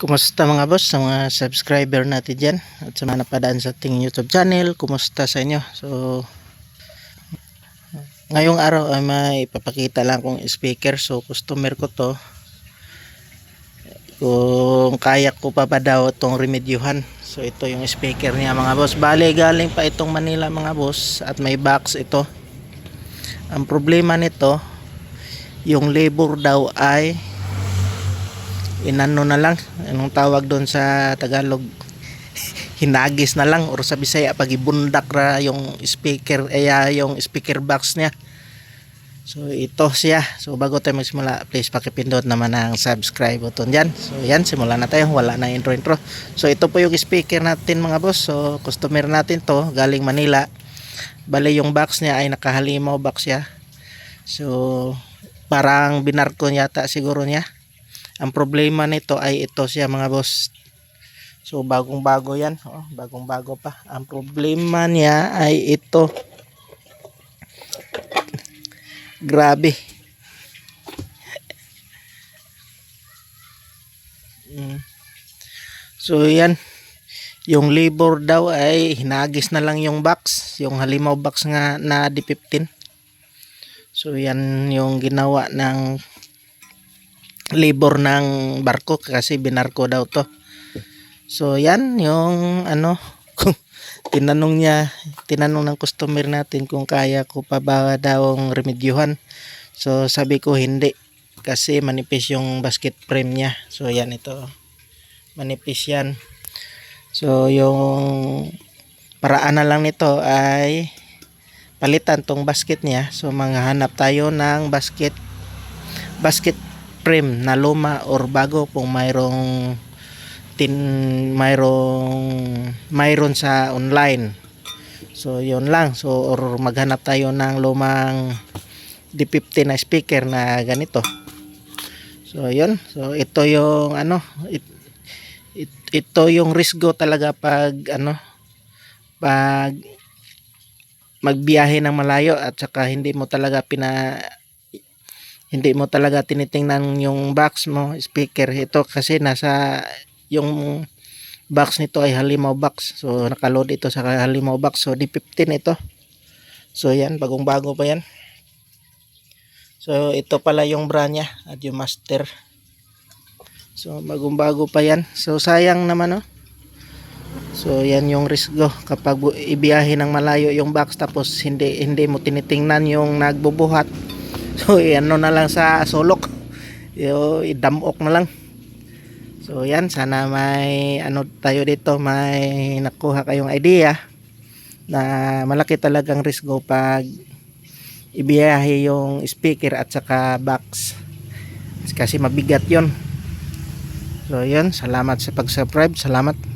Kumusta mga boss, sa mga subscriber natin dyan at sa mga napadaan sa ating YouTube channel, kumusta sa inyo? So, ngayong araw ay may ipapakita lang kong speaker. So, customer ko to. Kung kaya ko pa ba daw itong remedyuhan. So, ito yung speaker niya mga boss. Bale, galing pa itong Manila mga boss at may box ito. Ang problema nito, yung labor daw ay inano na lang. Anong tawag doon sa Tagalog? Hinagis na lang. Or sa Bisaya pag ibundak ra yung speaker ay ah, yung speaker box niya. So ito siya. So bago tayo magsimula please pakipindot naman ang subscribe button dyan. So yan simula na tayo. Wala na intro intro. So ito po yung speaker natin mga boss. So customer natin to galing Manila. Bali yung box niya ay nakahalimaw box siya. So parang binarko yata siguro niya ang problema nito ay ito siya mga boss. So bagong bago yan. Oh, bagong bago pa. Ang problema niya ay ito. Grabe. Mm. So yan. Yung labor daw ay hinagis na lang yung box. Yung halimaw box nga na D15. So yan yung ginawa ng labor ng barko kasi binarko daw to. So yan yung ano kung tinanong niya, tinanong ng customer natin kung kaya ko pa ba daw remedyuhan. So sabi ko hindi kasi manipis yung basket frame niya. So yan ito. Manipis yan. So yung paraan na lang nito ay palitan tong basket niya. So manghanap tayo ng basket basket frame na luma or bago kung mayroong tin mayroong mayroon sa online. So yun lang. So or maghanap tayo ng lumang D50 na speaker na ganito. So yun. So ito yung ano it, it, ito yung risgo talaga pag ano pag magbiyahe ng malayo at saka hindi mo talaga pina hindi mo talaga tinitingnan yung box mo, speaker. Ito kasi nasa yung box nito ay halimaw box. So nakaload ito sa halimaw box. So D15 ito. So yan, bagong bago pa yan. So ito pala yung bra niya at yung master. So bagong bago pa yan. So sayang naman oh. So yan yung risgo kapag ibiyahe ng malayo yung box tapos hindi hindi mo tinitingnan yung nagbubuhat. So ano na lang sa sulok. Yo idamok na lang. So yan sana may ano tayo dito may nakuha kayong idea na malaki talagang risgo pag ibiyahe yung speaker at saka box. Kasi mabigat 'yon. So yan, salamat sa pag-subscribe. Salamat.